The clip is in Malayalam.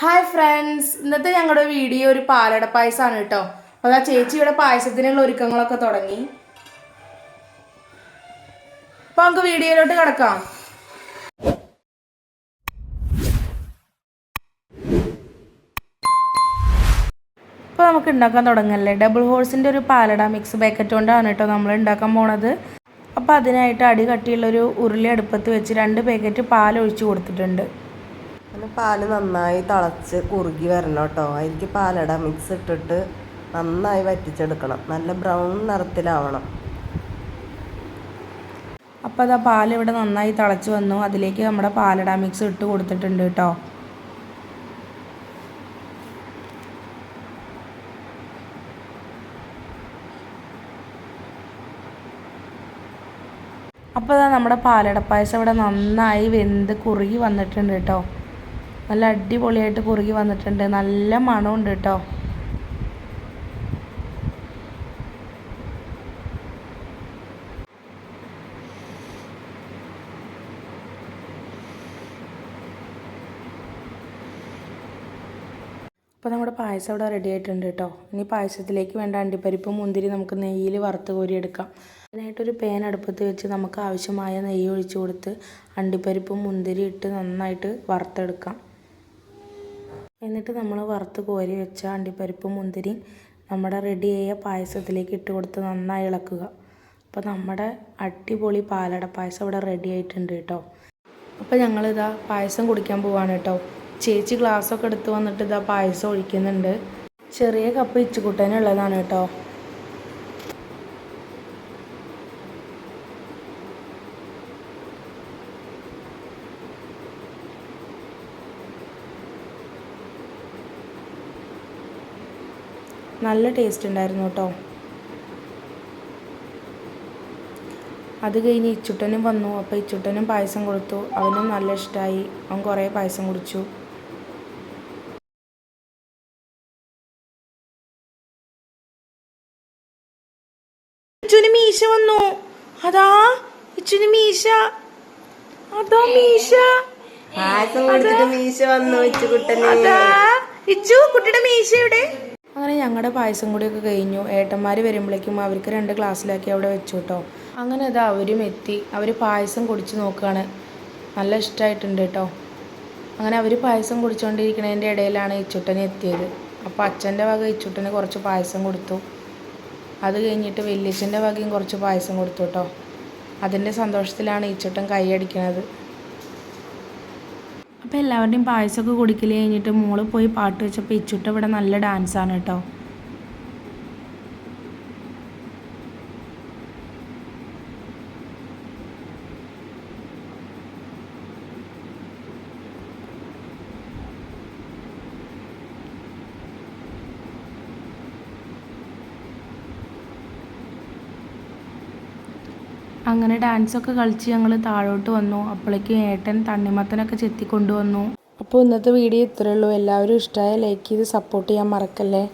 ഹായ് ഫ്രണ്ട്സ് ഇന്നത്തെ ഞങ്ങളുടെ വീഡിയോ ഒരു പാലട പായസമാണ് കേട്ടോ. അപ്പോൾ ആ ചേച്ചിയുടെ പായസത്തിനുള്ള ഒരുക്കങ്ങളൊക്കെ തുടങ്ങി. അപ്പോൾ നമുക്ക് വീഡിയോയിലോട്ട് കിടക്കാം. ഇപ്പോൾ നമുക്ക് ഉണ്ടാക്കാൻ തുടങ്ങല്ലേ? ഡബിൾ ഹോഴ്സിന്റെ ഒരു പാലട മിക്സ് പാക്കറ്റ് കൊണ്ടാണ് കേട്ടോ നമ്മൾ ഉണ്ടാക്കാൻ പോണത്. അപ്പോൾ അതിനായിട്ട് അടി കട്ടിയുള്ളൊരു ഉരുളി അടുപ്പത്ത് വെച്ച് രണ്ട് പാക്കറ്റ് പാൽ ഒഴിച്ച് കൊടുത്തിട്ടുണ്ട്. അങ്ങനെ പാൽ നന്നായി തിളച്ച് കുറുകി വരണം കേട്ടോ. അതിലേക്ക് പാലട മിക്സ് ഇട്ടിട്ട് നന്നായി വറ്റിച്ചെടുക്കണം. നല്ല ബ്രൗൺ നിറത്തിലാവണം. അപ്പോൾ അതാ പാൽ ഇവിടെ നന്നായി തിളച്ച് വന്നു. അതിലേക്ക് നമ്മുടെ പാലട മിക്സ് ഇട്ട് കൊടുത്തിട്ടുണ്ട് കേട്ടോ. അപ്പോൾ അതാ നമ്മുടെ പാലട പായസം ഇവിടെ നന്നായി വെന്ത് കുറുകി വന്നിട്ടുണ്ട് കേട്ടോ. നല്ല അടിപൊളിയായിട്ട് കുറുകി വന്നിട്ടുണ്ട്. നല്ല മണമുണ്ട് കേട്ടോ അപ്പോൾ നമ്മുടെ പായസം ഇവിടെ റെഡി ആയിട്ടുണ്ട് കേട്ടോ ഇനി പായസത്തിലേക്ക് വേണ്ട അണ്ടിപ്പരിപ്പ് മുന്തിരി നമുക്ക് നെയ്യിൽ വറുത്ത് കോരിയെടുക്കാം. അതിനായിട്ടൊരു പേൻ അടുപ്പത്ത് വെച്ച് നമുക്ക് ആവശ്യമായ നെയ്യ് ഒഴിച്ചു കൊടുത്ത് അണ്ടിപ്പരിപ്പും മുന്തിരി ഇട്ട് നന്നായിട്ട് വറുത്തെടുക്കാം. എന്നിട്ട് നമ്മൾ വറുത്ത് കോരി വെച്ച അണ്ടിപ്പരിപ്പും മുന്തിരിയും നമ്മുടെ റെഡിയായ പായസത്തിലേക്ക് ഇട്ട് കൊടുത്ത് നന്നായി ഇളക്കുക. അപ്പോൾ നമ്മുടെ അടിപൊളി പാലട പായസം ഇവിടെ റെഡി ആയിട്ടുണ്ട് കേട്ടോ അപ്പോൾ ഞങ്ങളിതാ പായസം കുടിക്കാൻ പോവാണ് കേട്ടോ ചേച്ചി ഗ്ലാസ്സൊക്കെ എടുത്ത് വന്നിട്ട് ഇതാ പായസം ഒഴിക്കുന്നുണ്ട്. ചെറിയ കപ്പ് ഇച്ചുകുട്ടനുള്ളതാണ് കേട്ടോ നല്ല ടേസ്റ്റ് ഉണ്ടായിരുന്നു കേട്ടോ. അത് കഴിഞ്ഞ് ഇച്ചുട്ടനും വന്നു. അപ്പോൾ ഇച്ചുട്ടനും പായസം കൊടുത്തു. അവനും നല്ല ഇഷ്ടമായി അവൻ കുറേ പായസം കുടിച്ചു. ഇച്ചുന് മീശ വന്നു. അതാ? ഇച്ചുന് മീശ. അതാ മീശ. മീശ വന്നു വെച്ചുകുട്ടന് അതാ? ഇച്ചു കുട്ടിയുടെ മീശ എവിടെ? അങ്ങനെ ഞങ്ങളുടെ പായസം കൂടിയൊക്കെ കഴിഞ്ഞു. ഏട്ടന്മാർ വരുമ്പോഴേക്കും അവർക്ക് രണ്ട് ഗ്ലാസ്സിലാക്കി അവിടെ വെച്ചു കേട്ടോ അങ്ങനെ അത് അവരും എത്തി. അവർ പായസം കുടിച്ച് നോക്കുകയാണ് നല്ല ഇഷ്ടമായിട്ടുണ്ട് കേട്ടോ അങ്ങനെ അവർ പായസം കുടിച്ചുകൊണ്ടിരിക്കുന്നതിന്റെ ഇടയിലാണ് ഇച്ചുട്ടനെ എത്തിയത്. അപ്പോൾ അച്ഛന്റെ വക ഇച്ചുട്ടന് കുറച്ച് പായസം കൊടുത്തു. അത് കഴിഞ്ഞിട്ട് വല്യച്ഛന്റെ വകയും കുറച്ച് പായസം കൊടുത്തു കേട്ടോ അതിന്റെ സന്തോഷത്തിലാണ് ഇച്ചുട്ടൻ കൈയടിക്കുന്നത് അപ്പോൾ എല്ലാവരുടെയും പായസമൊക്കെ കുടിക്കൽ കഴിഞ്ഞിട്ട് മോൾ പോയി പാട്ട് വെച്ചപ്പോൾ ഇച്ചുട്ട ഇവിടെ നല്ല ഡാൻസാണ് കേട്ടോ അങ്ങനെ ഡാൻസൊക്കെ കളിച്ച് ഞങ്ങൾ താഴോട്ട് വന്നു. അപ്പോഴേക്കും ഏട്ടൻ തണ്ണിമത്തനൊക്കെ ചെത്തിക്കൊണ്ടുവന്നു. അപ്പോൾ ഇന്നത്തെ വീഡിയോ ഇത്രയേ ഉള്ളൂ. എല്ലാവരും ഇഷ്ടമായ ലൈക്ക് ചെയ്ത് സപ്പോർട്ട് ചെയ്യാൻ മറക്കല്ലേ?